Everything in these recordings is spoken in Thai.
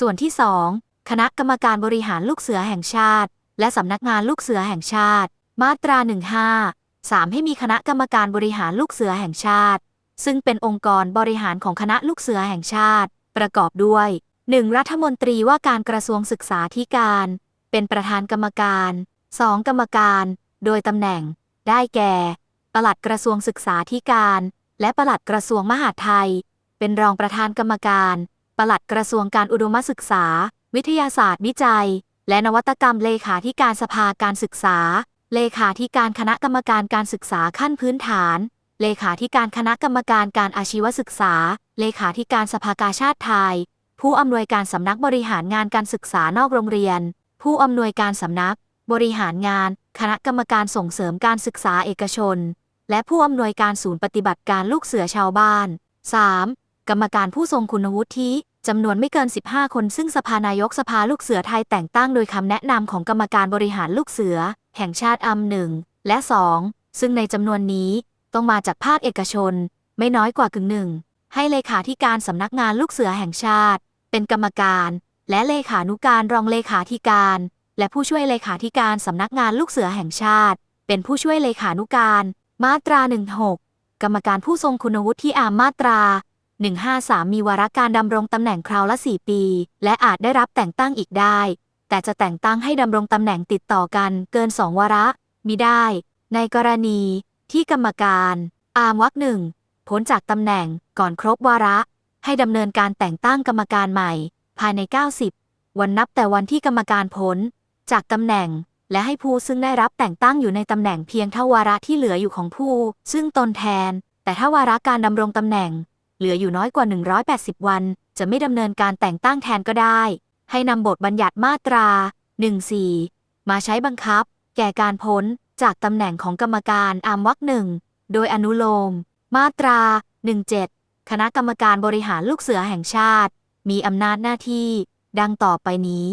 ส่วนที่ 2 คณะกรรมการบริหารลูกเสือแห่งชาติ และสำนักงานลูกเสือแห่งชาติ มาตรา 15 3 ให้มีคณะกรรมการบริหารลูกเสือแห่งชาติ ซึ่งเป็นองค์กรบริหารของคณะลูกเสือแห่งชาติ ประกอบด้วย 1. รัฐมนตรีว่าการกระทรวงศึกษาธิการ เป็นประธานกรรมการ 2. กรรมการ โดยตำแหน่ง ได้แก่ ปลัดกระทรวงศึกษาธิการ และปลัดกระทรวงมหาดไทย เป็นรองประธานกรรมการ ปลัดกระทรวงการอุดมศึกษา วิทยาศาสตร์วิจัย และนวัตกรรมเลขาธิการสภาการศึกษา เลขาธิการคณะกรรมการการศึกษาขั้นพื้นฐาน เลขาธิการคณะกรรมการการอาชีวศึกษา เลขาธิการสภากาชาติไทย ผู้อำนวยการสำนักบริหารงานการศึกษานอกโรงเรียน ผู้อำนวยการสำนัก บริหารงาน คณะกรรมการส่งเสริมการศึกษาเอกชน และผู้อำนวยการศูนย์ปฏิบัติการลูกเสือชาวบ้าน 3. กรรมการผู้ทรงคุณวุฒิจำนวนไม่เกิน 15 คนซึ่งสภานายกสภาลูกเสือไทยแต่งตั้งโดยคำแนะนำของกรรมการบริหารลูกเสือ แห่งชาติอัมหนึ่งและ2ซึ่งในจำนวนนี้ต้องมาจากภาคเอกชน ไม่น้อยกว่ากึ่งหนึ่งให้เลขาธิการสำนักงานลูกเสือแห่งชาติ เป็นกรรมการ และเลขานุการรองเลขาธิการ และผู้ช่วยเลขาธิการสำนักงานลูกเสือแห่งชาติ เป็นผู้ช่วยเลขานุการ มาตรา 16 กรรมการผู้ทรงคุณวุฒิที่อามมาตรา 153 มีวาระการดำรงตำแหน่งคราวละ 4 ปี และอาจได้รับแต่งตั้งอีกได้ แต่จะแต่งตั้งให้ดำรงตำแหน่งติดต่อกันเกิน 2 วาระมิได้ ในกรณีที่กรรมการ อามวักหนึ่งพ้นจากตำแหน่งก่อนครบวาระ ให้ดำเนินการแต่งตั้งกรรมการใหม่ ภายใน 90 วันนับแต่วันที่กรรมการพ้นจากตำแหน่งและให้ผู้ซึ่งได้รับแต่งตั้งอยู่ในตำแหน่งเพียงเท่าวาระที่เหลืออยู่ของผู้ ซึ่งตนแทน แต่ถ้าวาระการดำรงตำแหน่ง เหลืออยู่น้อยกว่า 180 วัน จะไม่ดำเนินการแต่งตั้งแทนก็ได้ ให้นำบทบัญญัติมาตรา 14 มาใช้บังคับ แก่การพ้นจากตำแหน่งของกรรมการอามวักหนึ่งโดยอนุโลม มาตรา 17 คณะกรรมการบริหารลูกเสือแห่งชาติ มีอำนาจหน้าที่ ดังต่อไปนี้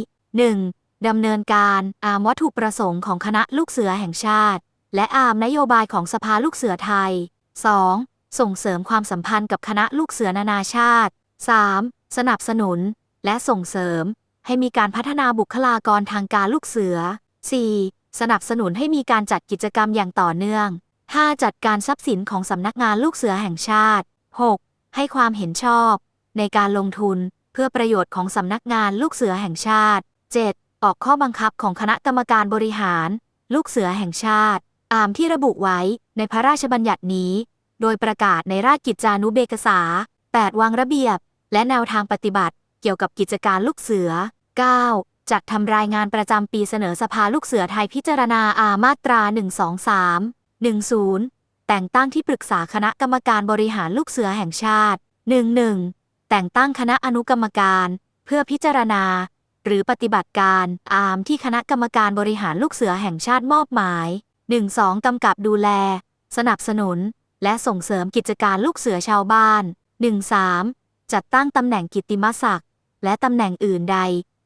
1. ดำเนินการอามวัตถุประสงค์ของคณะลูกเสือแห่งชาติ และอามนโยบายของสภาลูกเสือไทย 2. ส่งเสริมความสัมพันธ์กับคณะลูกเสือนานาชาติ 3. สนับสนุน และส่งเสริม ให้มีการพัฒนาบุคลากรทางการลูกเสือ 4. สนับสนุนให้มีการจัดกิจกรรมอย่างต่อเนื่อง 5. จัดการทรัพย์สินของสำนักงานลูกเสือแห่งชาติ 6. ให้ความเห็นชอบ ในการลงทุนเพื่อประโยชน์ของสำนักงานลูกเสือแห่งชาติ 7. ออกข้อบังคับของคณะกรรมการบริหาร ลูกเสือแห่งชาติ ตามที่ระบุไว้ในพระราชบัญญัตินี้ โดยประกาศในราชกิจจานุเบกษา 8 วางระเบียบ และแนวทางปฏิบัติ เกี่ยวกับกิจการลูกเสือ 9. จัดทำรายงานประจำปีเสนอสภาลูกเสือไทยพิจารณาอามาตรา 123 10 แต่งตั้งที่ปรึกษาคณะกรรมการบริหารลูกเสือแห่งชาติ 11 แต่งตั้งคณะอนุกรรมการ เพื่อพิจารณา หรือปฏิบัติการอามที่คณะกรรมการบริหารลูกเสือแห่งชาติมอบหมาย 12. กำกับดูแล สนับสนุน และส่งเสริมกิจการลูกเสือชาวบ้าน 13. จัดตั้งตำแหน่งกิตติมศักดิ์และตำแหน่งอื่นใด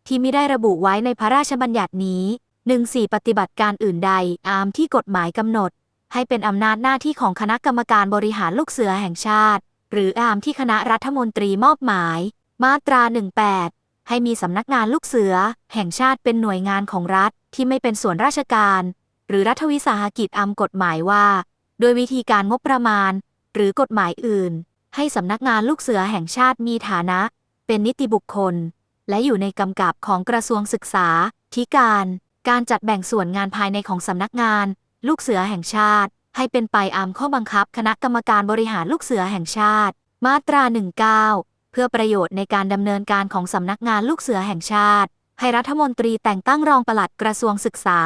ที่ไม่ได้ระบุไว้ในพระราชบัญญัตินี้ 14. ปฏิบัติการอื่นใดอามที่กฎหมายกำหนด ให้เป็นอำนาจหน้าที่ของคณะกรรมการบริหารลูกเสือแห่งชาติ หรืออามที่คณะรัฐมนตรีมอบหมาย มาตรา 18 ให้มีสำนักงานลูกเสือ แห่งชาติเป็นหน่วยงานของรัฐที่ไม่เป็นส่วนราชการ หรือรัฐวิสาหกิจอำกฎหมายว่า โดยวิธีการงบประมาณ หรือกฎหมายอื่น ให้สำนักงานลูกเสือแห่งชาติมีฐานะ เป็นนิติบุคคล และอยู่ในกำกับของกระทรวงศึกษาธิการ การจัดแบ่งส่วนงานภายในของสำนักงาน ลูกเสือแห่งชาติ ให้เป็นไปตามข้อบังคับคณะกรรมการบริหารลูกเสือแห่งชาติ มาตรา 19 เพื่อประโยชน์ในการดำเนินการของสำนักงานลูกเสือแห่งชาติ ให้รัฐมนตรีแต่งตั้งรองปลัดกระทรวงศึกษา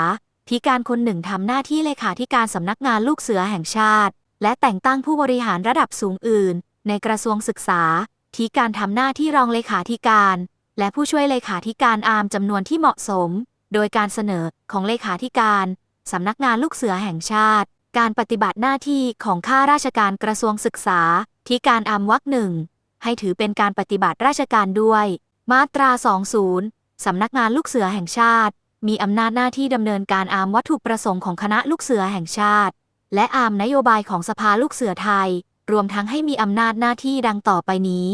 ธิการคนหนึ่งทำหน้าที่เลขาธิการสำนักงานลูกเสือแห่งชาติ และแต่งตั้งผู้บริหารระดับสูงอื่น ในกระทรวงศึกษาธิการทำหน้าที่รองเลขาธิการ และผู้ช่วยเลขาธิการอามจำนวนที่เหมาะสม โดยการเสนอของเลขาธิการสำนักงานลูกเสือแห่งชาติ การปฏิบัติหน้าที่ของข้าราชการกระทรวงศึกษาธิการอามวักหนึ่งให้ถือเป็นการปฏิบัติราชการด้วย มาตรา 20สำนักงานลูกเสือแห่งชาติ มีอำนาจหน้าที่ดำเนินการอามวัตถุประสงค์ของคณะลูกเสือแห่งชาติ และอามนโยบายของสภาลูกเสือไทย รวมทั้งให้มีอำนาจหน้าที่ดังต่อไปนี้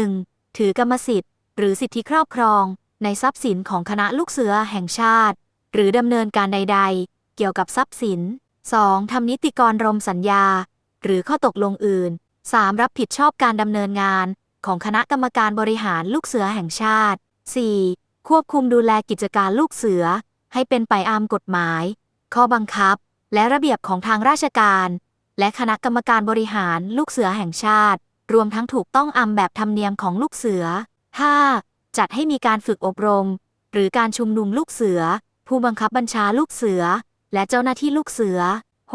1. ถือกรรมสิทธิ์ หรือสิทธิครอบครอง ในทรัพย์สินของคณะลูกเสือแห่งชาติ หรือดำเนินการใด ๆ เกี่ยวกับทรัพย์สิน 2. ทำนิติกรรมสัญญา หรือข้อตกลงอื่น 3. รับผิดชอบการดำเนินงาน ของคณะกรรมการบริหารลูกเสือแห่งชาติ 4. ควบคุมดูแลกิจการลูกเสือ ให้เป็นไปตามกฎหมาย ข้อบังคับ และระเบียบของทางราชการ และคณะกรรมการบริหารลูกเสือแห่งชาติ รวมทั้งถูกต้องอำแบบธรรมเนียมของลูกเสือ 5. จัดให้มีการฝึกอบรม หรือการชุมนุมลูกเสือ ผู้บังคับบัญชาลูกเสือ และเจ้าหน้าที่ลูกเสือ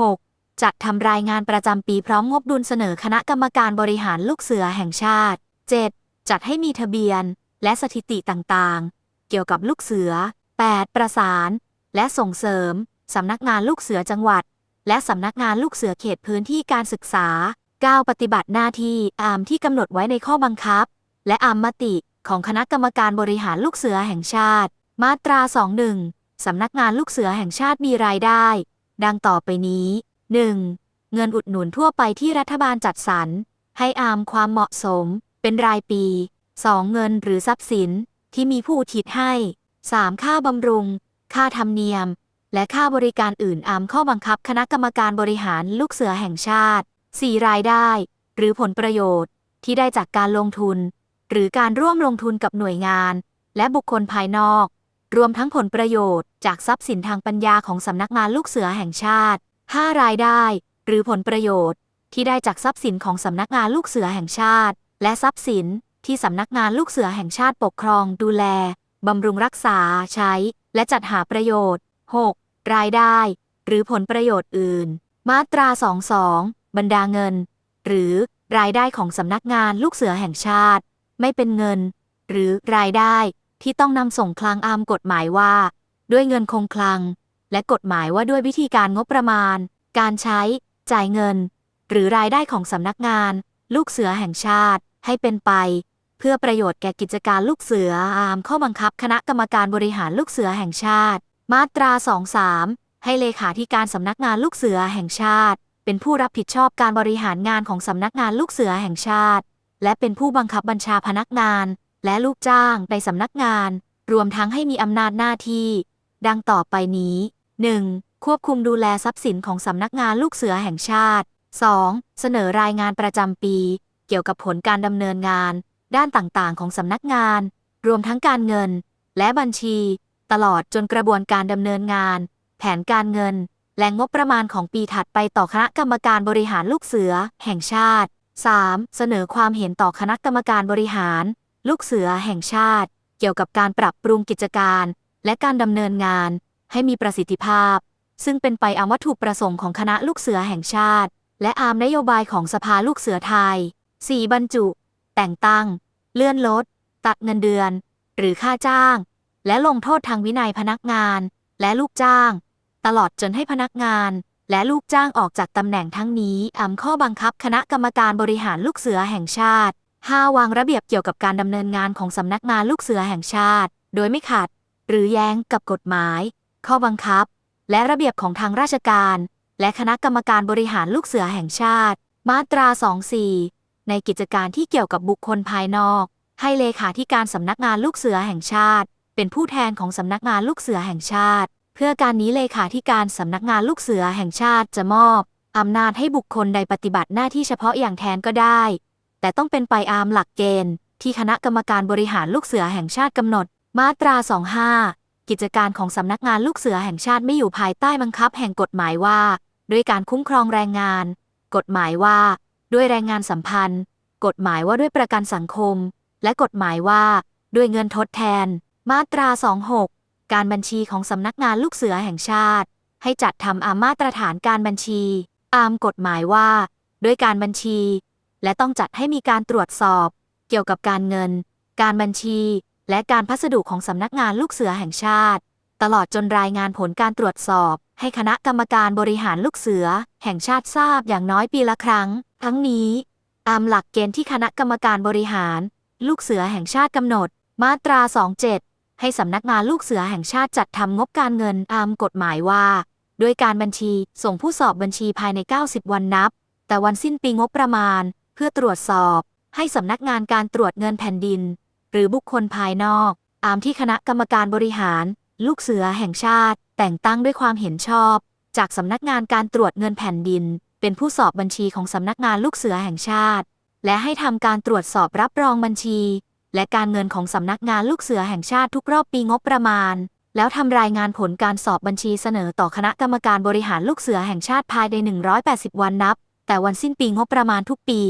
6. จัดทำรายงานประจำปีพร้อมงบดุลเสนอคณะกรรมการบริหารลูกเสือแห่งชาติ 7. จัดให้มีทะเบียน และสถิติต่างๆ เกี่ยวกับลูกเสือ 8. ประสาน และส่งเสริม สำนักงานลูกเสือจังหวัด และสำนักงานลูกเสือเขตพื้นที่การศึกษา 9. ปฏิบัติหน้าที่อามที่กำหนดไว้ในข้อบังคับ และอามมติของคณะกรรมการบริหารลูกเสือแห่งชาติ มาตรา 21 สำนักงานลูกเสือแห่งชาติมีรายได้ ดังต่อไปนี้ 1. เงินอุดหนุนทั่วไปที่รัฐบาลจัดสรร ให้อามความเหมาะสม เป็นรายปี 2. เงินหรือทรัพย์สิน ที่มีผู้อุทิศให้ 3. ค่าบำรุง ค่าธรรมเนียม และค่าบริการอื่นอามข้อบังคับคณะกรรมการบริหารลูกเสือแห่งชาติ 4. รายได้ หรือผลประโยชน์ที่ได้จากการลงทุน หรือการร่วมลงทุนกับหน่วยงาน และบุคคลภายนอก รวมทั้งผลประโยชน์จากทรัพย์สินทางปัญญาของสำนักงานลูกเสือแห่งชาติ 5. รายได้ หรือผลประโยชน์ที่ได้จากทรัพย์สินของสำนักงานลูกเสือแห่งชาติ และทรัพย์สิน ที่สำนักงานลูกเสือแห่งชาติปกครองดูแล บำรุงรักษาใช้ และจัดหาประโยชน์ 6. รายได้ หรือผลประโยชน์อื่น มาตรา 22 บรรดาเงิน หรือรายได้ของสำนักงานลูกเสือแห่งชาติ ไม่เป็นเงิน หรือรายได้ที่ต้องนำส่งคลังอามกฎหมายว่า ด้วยเงินคงคลัง และกฎหมายว่าด้วยวิธีการงบประมาณ การใช้ จ่ายเงิน หรือรายได้ของสำนักงาน ลูกเสือแห่งชาติให้เป็นไป เพื่อประโยชน์แก่กิจการลูกเสืออามข้อบังคับ คณะกรรมการบริหารลูกเสือแห่งชาติ มาตรา 23 ให้เลขาธิการสำนักงานลูกเสือแห่งชาติ เป็นผู้รับผิดชอบการบริหารงานของสำนักงานลูกเสือแห่งชาติ และเป็นผู้บังคับบัญชาพนักงาน และลูกจ้างในสำนักงาน รวมทั้งให้มีอำนาจหน้าที่ ดังต่อไปนี้ 1. ควบคุมดูแลทรัพย์สินของสำนักงานลูกเสือแห่งชาติ 2. เสนอรายงานประจำปี เกี่ยวกับผลการดำเนินงาน ด้านต่างๆ ของสำนักงาน รวมทั้งการเงิน และบัญชี ตลอดจนกระบวนการดำเนินงาน แผนการเงิน และงบประมาณของปีถัดไปต่อคณะกรรมการบริหารลูกเสือ แห่งชาติ 3. เสนอความเห็นต่อคณะกรรมการบริหาร ลูกเสือแห่งชาติ เกี่ยวกับการปรับปรุงกิจการ และการดำเนินงาน ให้มีประสิทธิภาพ ซึ่งเป็นไปอามวัตถุประสงค์ของคณะลูกเสือแห่งชาติ และอามนโยบายของสภาลูกเสือไทย 4. บรรจุ แต่งตั้ง เลื่อนลด ตัดเงินเดือน หรือค่าจ้าง และลงโทษทางวินัยพนักงาน และลูกจ้าง ตลอดจนให้พนักงาน และลูกจ้างออกจากตำแหน่งทั้งนี้อำข้อบังคับคณะกรรมการบริหารลูกเสือแห่งชาติ 5. วางระเบียบเกี่ยวกับการดำเนินงานของสำนักงานลูกเสือแห่งชาติ โดยไม่ขัด หรือแย้งกับกฎหมาย ข้อบังคับ และระเบียบของทางราชการ และคณะกรรมการบริหารลูกเสือแห่งชาติ มาตรา 24 ในกิจการที่เกี่ยวกับบุคคลภายนอก ให้เลขาธิการสำนักงานลูกเสือแห่งชาติ เป็นผู้แทนของสำนักงานลูกเสือแห่งชาติ เพื่อการนี้เลขาธิการสำนักงานลูกเสือแห่งชาติจะมอบอำนาจให้บุคคลใดปฏิบัติหน้าที่เฉพาะอย่างแทนก็ได้ แต่ต้องเป็นไปอามหลักเกณฑ์ ที่คณะกรรมการบริหารลูกเสือแห่งชาติกำหนด มาตรา 25 กิจการของสำนักงานลูกเสือแห่งชาติไม่อยู่ภายใต้บังคับแห่งกฎหมายว่า ด้วยการคุ้มครองแรงงาน กฎหมายว่า ด้วยแรงงานสัมพันธ์ กฎหมายว่าด้วยประกันสังคม และกฎหมายว่าด้วยเงินทดแทน มาตรา 26 การบัญชีของสำนักงานลูกเสือแห่งชาติ ให้จัดทำอามาตรฐานการบัญชีอามกฎหมายว่า ด้วยการบัญชี และต้องจัดให้มีการตรวจสอบ เกี่ยวกับการเงิน การบัญชี และการพัสดุของสำนักงานลูกเสือแห่งชาติ ตลอดจนรายงานผลการตรวจสอบ ให้คณะกรรมการบริหารลูกเสือ แห่งชาติทราบอย่างน้อยปีละครั้ง ทั้งนี้ตามหลักเกณฑ์ที่คณะกรรมการบริหาร ลูกเสือแห่งชาติกำหนด มาตรา 27 ให้สำนักงานลูกเสือแห่งชาติจัดทำงบการเงินตามกฎหมายว่า ด้วยการบัญชีส่งผู้สอบบัญชีภายใน 90 วันนับ แต่วันสิ้นปีงบประมาณ เพื่อตรวจสอบ ให้สำนักงานการตรวจเงินแผ่นดิน หรือบุคคลภายนอกตามที่คณะกรรมการบริหาร ลูกเสือแห่งชาติ แต่งตั้งด้วยความเห็นชอบ จากสำนักงานการตรวจเงินแผ่นดิน เป็นผู้สอบบัญชีของสำนักงานลูกเสือแห่งชาติ และให้ทำการตรวจสอบรับรองบัญชี และการเงินของสำนักงานลูกเสือแห่งชาติทุกรอบปีงบประมาณ แล้วทำรายงานผลการสอบบัญชีเสนอต่อคณะกรรมการบริหารลูกเสือแห่งชาติภายใน 180 วันนับ แต่วันสิ้นปีงบประมาณทุกปี